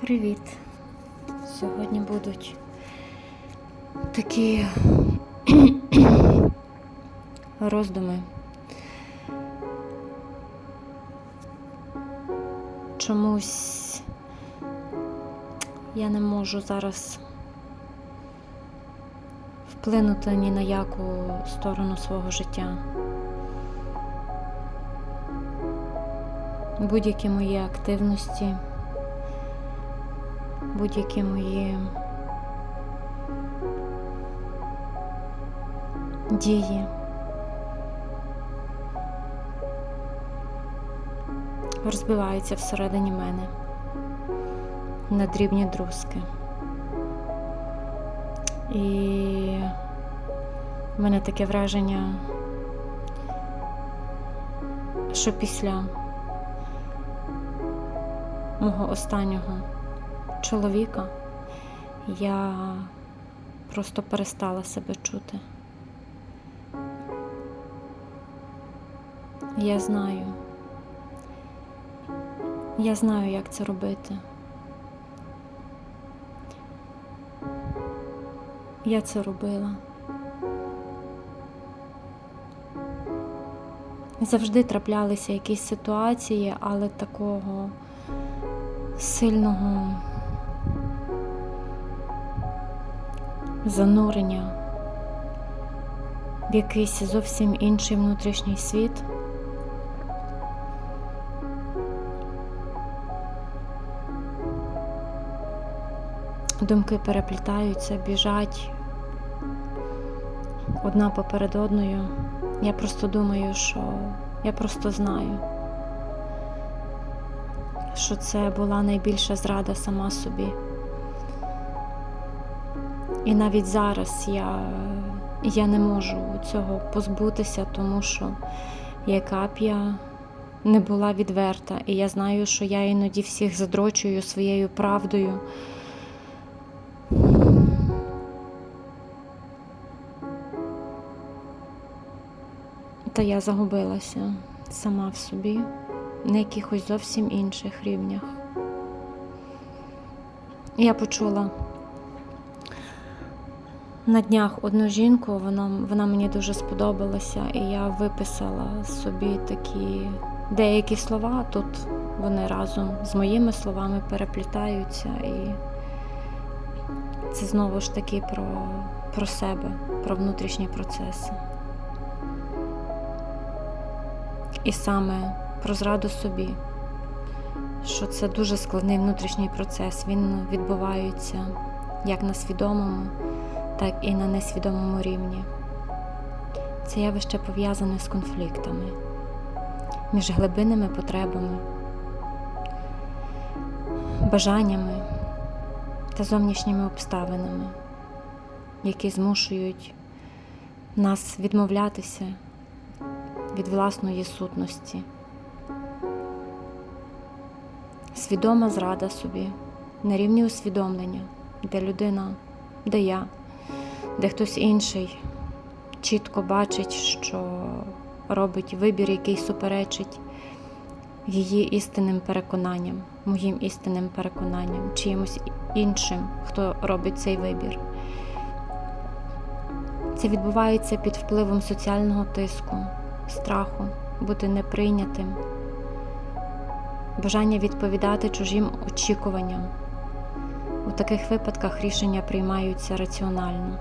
Привіт! Сьогодні будуть такі роздуми. Чомусь я не можу зараз вплинути ні на яку сторону свого життя. Будь-які мої активності будь-які мої дії. Розбиваються всередині мене на дрібні друзки. І в мене таке враження, що після мого останнього чоловіка я просто перестала себе чути. Я знаю, я знаю, як це робити. Я це робила. Завжди траплялися якісь ситуації, але такого сильного занурення в якийсь зовсім інший внутрішній світ. Думки переплітаються, біжать одна поперед одною. Я просто думаю, що я просто знаю, що це була найбільша зрада сама собі. І навіть зараз я, я не можу цього позбутися, тому що яка б я не була відверта, і я знаю, що я іноді всіх задрочую своєю правдою. Та я загубилася сама в собі на якихось зовсім інших рівнях. Я почула на днях одну жінку, вона, вона мені дуже сподобалася, і я виписала собі такі деякі слова. Тут вони разом з моїми словами переплітаються, і це знову ж таки про, про себе, про внутрішні процеси. І саме про зраду собі, що це дуже складний внутрішній процес. Він відбувається як на свідомому, так і на несвідомому рівні. Це явище пов'язане з конфліктами між глибинними потребами, бажаннями та зовнішніми обставинами, які змушують нас відмовлятися від власної сутності. Свідома зрада собі на рівні усвідомлення, де людина, де я, де хтось інший чітко бачить, що робить вибір, який суперечить її істинним переконанням, моїм істинним переконанням, чиїмось іншим, хто робить цей вибір. Це відбувається під впливом соціального тиску, страху, бути неприйнятим, бажання відповідати чужим очікуванням. У таких випадках рішення приймаються раціонально,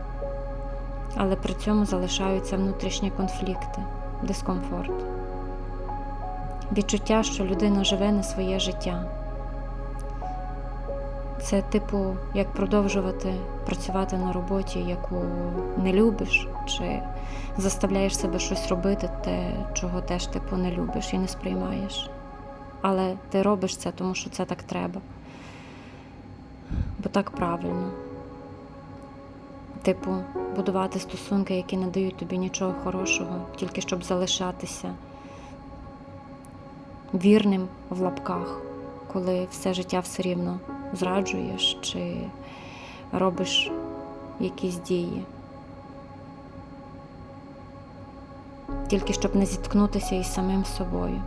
але при цьому залишаються внутрішні конфлікти, дискомфорт, відчуття, що людина живе не своє життя. Це, типу, як продовжувати працювати на роботі, яку не любиш, чи заставляєш себе щось робити, те, чого теж типу не любиш і не сприймаєш. Але ти робиш це, тому що це так треба. Бо так правильно. Типу, будувати стосунки, які не дають тобі нічого хорошого, тільки щоб залишатися вірним в лапках, коли все життя все рівно зраджуєш чи робиш якісь дії. Тільки щоб не зіткнутися із самим собою.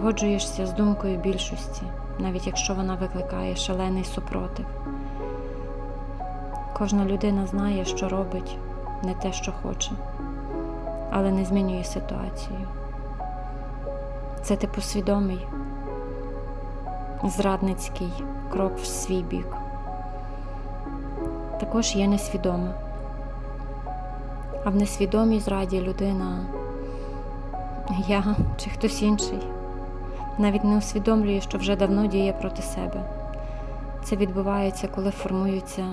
погоджуєшся з думкою більшості, навіть якщо вона викликає шалений супротив. Кожна людина знає, що робить не те, що хоче, але не змінює ситуацію. Це типу свідомий, зрадницький крок в свій бік. Також є несвідоме. А в несвідомій зраді людина, я чи хтось інший, навіть не усвідомлює, що вже давно діє проти себе. Це відбувається, коли формуються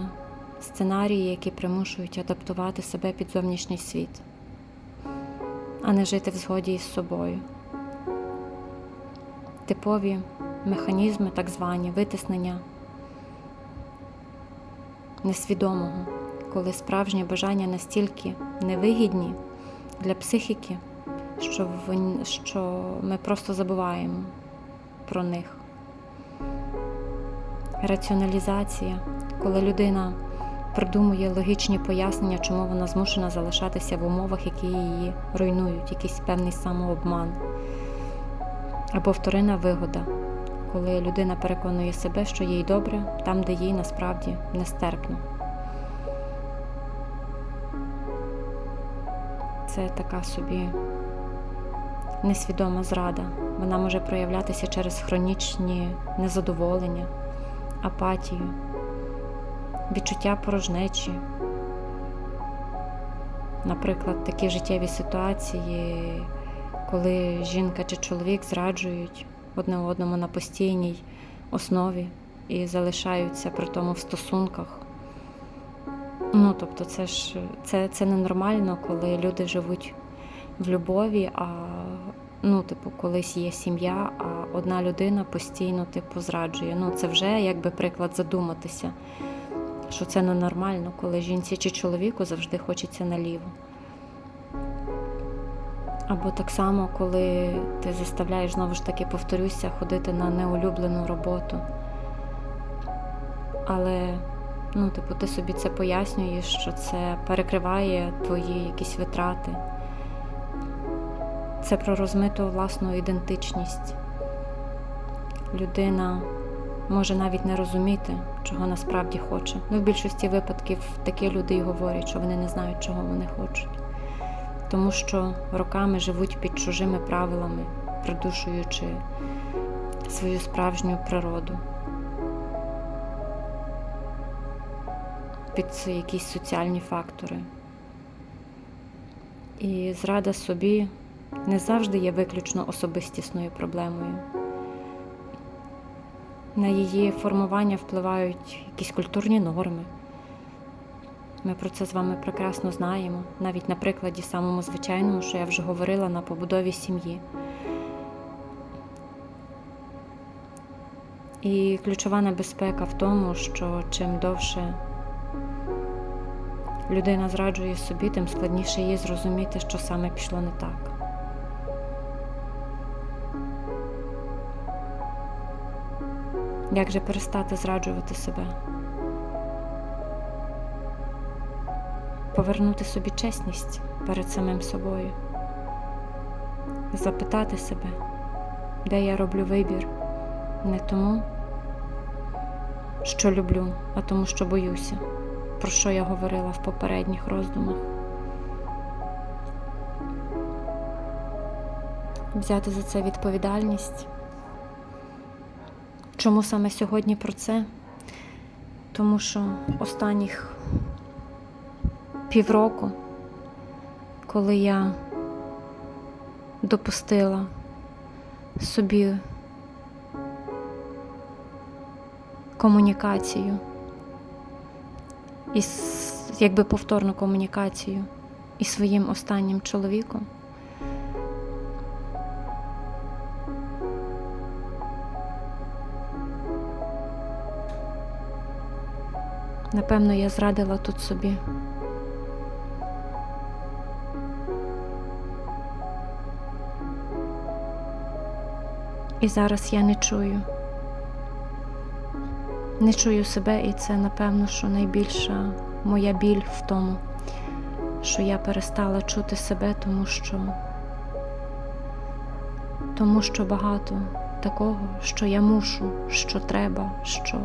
сценарії, які примушують адаптувати себе під зовнішній світ, а не жити в згоді із собою. Типові механізми, так звані витиснення несвідомого, коли справжні бажання настільки невигідні для психіки, що, вон- що ми просто забуваємо про них. Раціоналізація, коли людина придумує логічні пояснення, чому вона змушена залишатися в умовах, які її руйнують, якийсь певний самообман. Або вторинна вигода, коли людина переконує себе, що їй добре там, де їй насправді нестерпно. Це така собі несвідома зрада. Вона може проявлятися через хронічні незадоволення, апатію, відчуття порожнечі. Наприклад, такі життєві ситуації, коли жінка чи чоловік зраджують одне одному на постійній основі і залишаються при тому в стосунках. Ну, тобто, це ж це, це ненормально, коли люди живуть в любові, а ну, типу, колись є сім'я, а одна людина постійно типу зраджує. Ну, це вже якби приклад задуматися, що це ненормально, коли жінці чи чоловіку завжди хочеться наліво. Або так само, коли ти заставляєш знову ж таки, повторюся, ходити на неулюблену роботу. Але, ну, типу, ти собі це пояснюєш, що це перекриває твої якісь витрати. Це про розмиту власну ідентичність. Людина може навіть не розуміти, чого насправді хоче. Ну, в більшості випадків такі люди й говорять, що вони не знають, чого вони хочуть тому що роками живуть під чужими правилами, придушуючи свою справжню природу, під якісь соціальні фактори. І зрада собі не завжди є виключно особистісною проблемою. На її формування впливають якісь культурні норми. Ми про це з вами прекрасно знаємо, навіть на прикладі самому звичайному, що я вже говорила на побудові сім'ї. І ключова небезпека в тому, що чим довше людина зраджує собі, тим складніше їй зрозуміти, що саме пішло не так. Як же перестати зраджувати себе? повернути собі чесність перед самим собою, запитати себе, де я роблю вибір не тому, що люблю, а тому, що боюся, про що я говорила в попередніх роздумах. Взяти за це відповідальність. Чому саме сьогодні про це? Тому що останніх півроку, коли я допустила собі комунікацію із якби повторну комунікацію із своїм останнім чоловіком. Напевно, я зрадила тут собі. І зараз я не чую. Не чую себе, і це, напевно, що найбільша моя біль в тому, що я перестала чути себе, тому що тому що багато такого, що я мушу, що треба, що.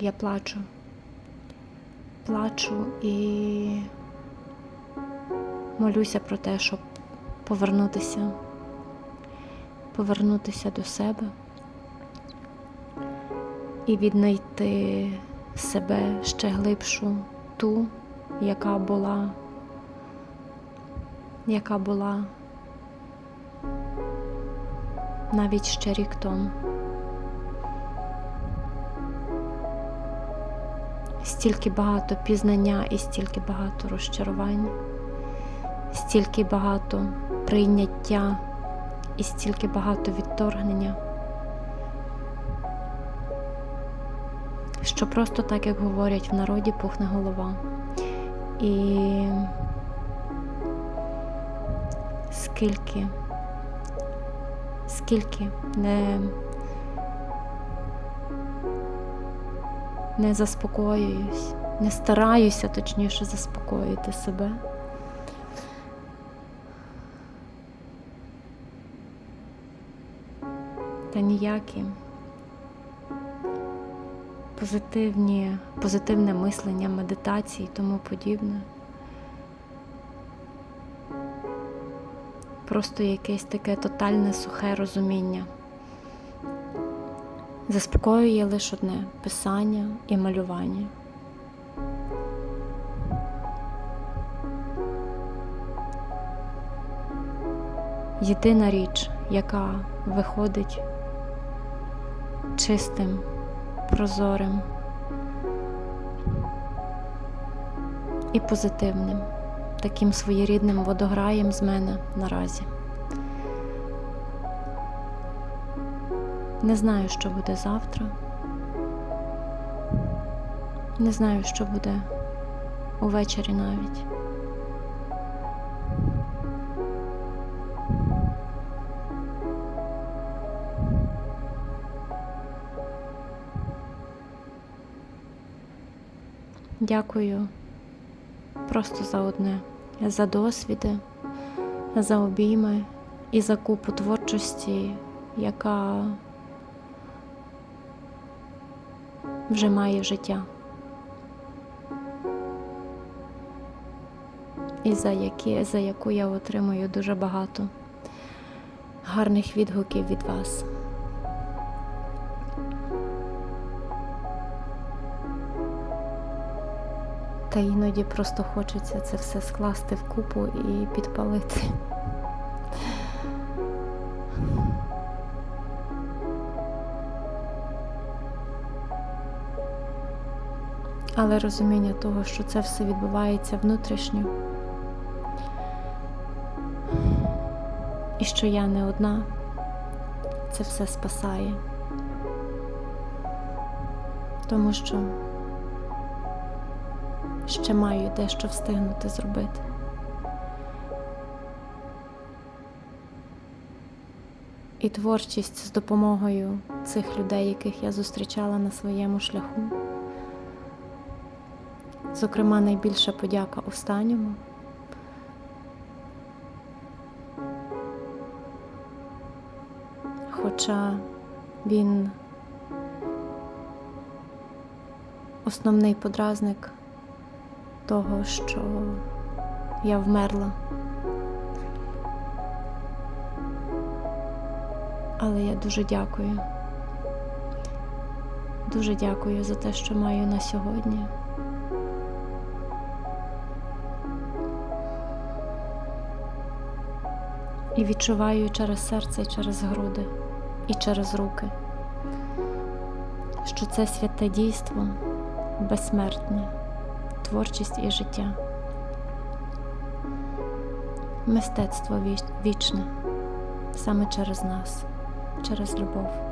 Я плачу. Плачу і молюся про те, щоб повернутися, повернутися до себе і віднайти себе ще глибшу, ту, яка була, яка була навіть ще рік тому. Стільки багато пізнання і стільки багато розчарувань, стільки багато прийняття і стільки багато відторгнення, що просто так, як говорять в народі, пухне голова. І скільки, скільки не не заспокоююсь, не стараюся точніше заспокоїти себе. Та ніякі позитивні, позитивне мислення, медитації і тому подібне. Просто якесь таке тотальне сухе розуміння. Заспокоює лише одне писання і малювання. Єдина річ, яка виходить чистим, прозорим і позитивним, таким своєрідним водограєм з мене наразі. Не знаю, що буде завтра. Не знаю, що буде увечері навіть. Дякую просто за одне, за досвіди, за обійми і за купу творчості, яка вже має життя. І за, які, за яку я отримую дуже багато гарних відгуків від вас. Та іноді просто хочеться це все скласти в купу і підпалити. Але розуміння того, що це все відбувається внутрішньо, і що я не одна, це все спасає. Тому що ще маю дещо встигнути зробити. І творчість з допомогою цих людей, яких я зустрічала на своєму шляху. Зокрема, найбільша подяка останньому. Хоча він основний подразник того, що я вмерла. Але я дуже дякую. Дуже дякую за те, що маю на сьогодні. І відчуваю через серце, і через груди, і через руки, що це святе дійство безсмертне, творчість і життя, мистецтво вічне саме через нас, через любов.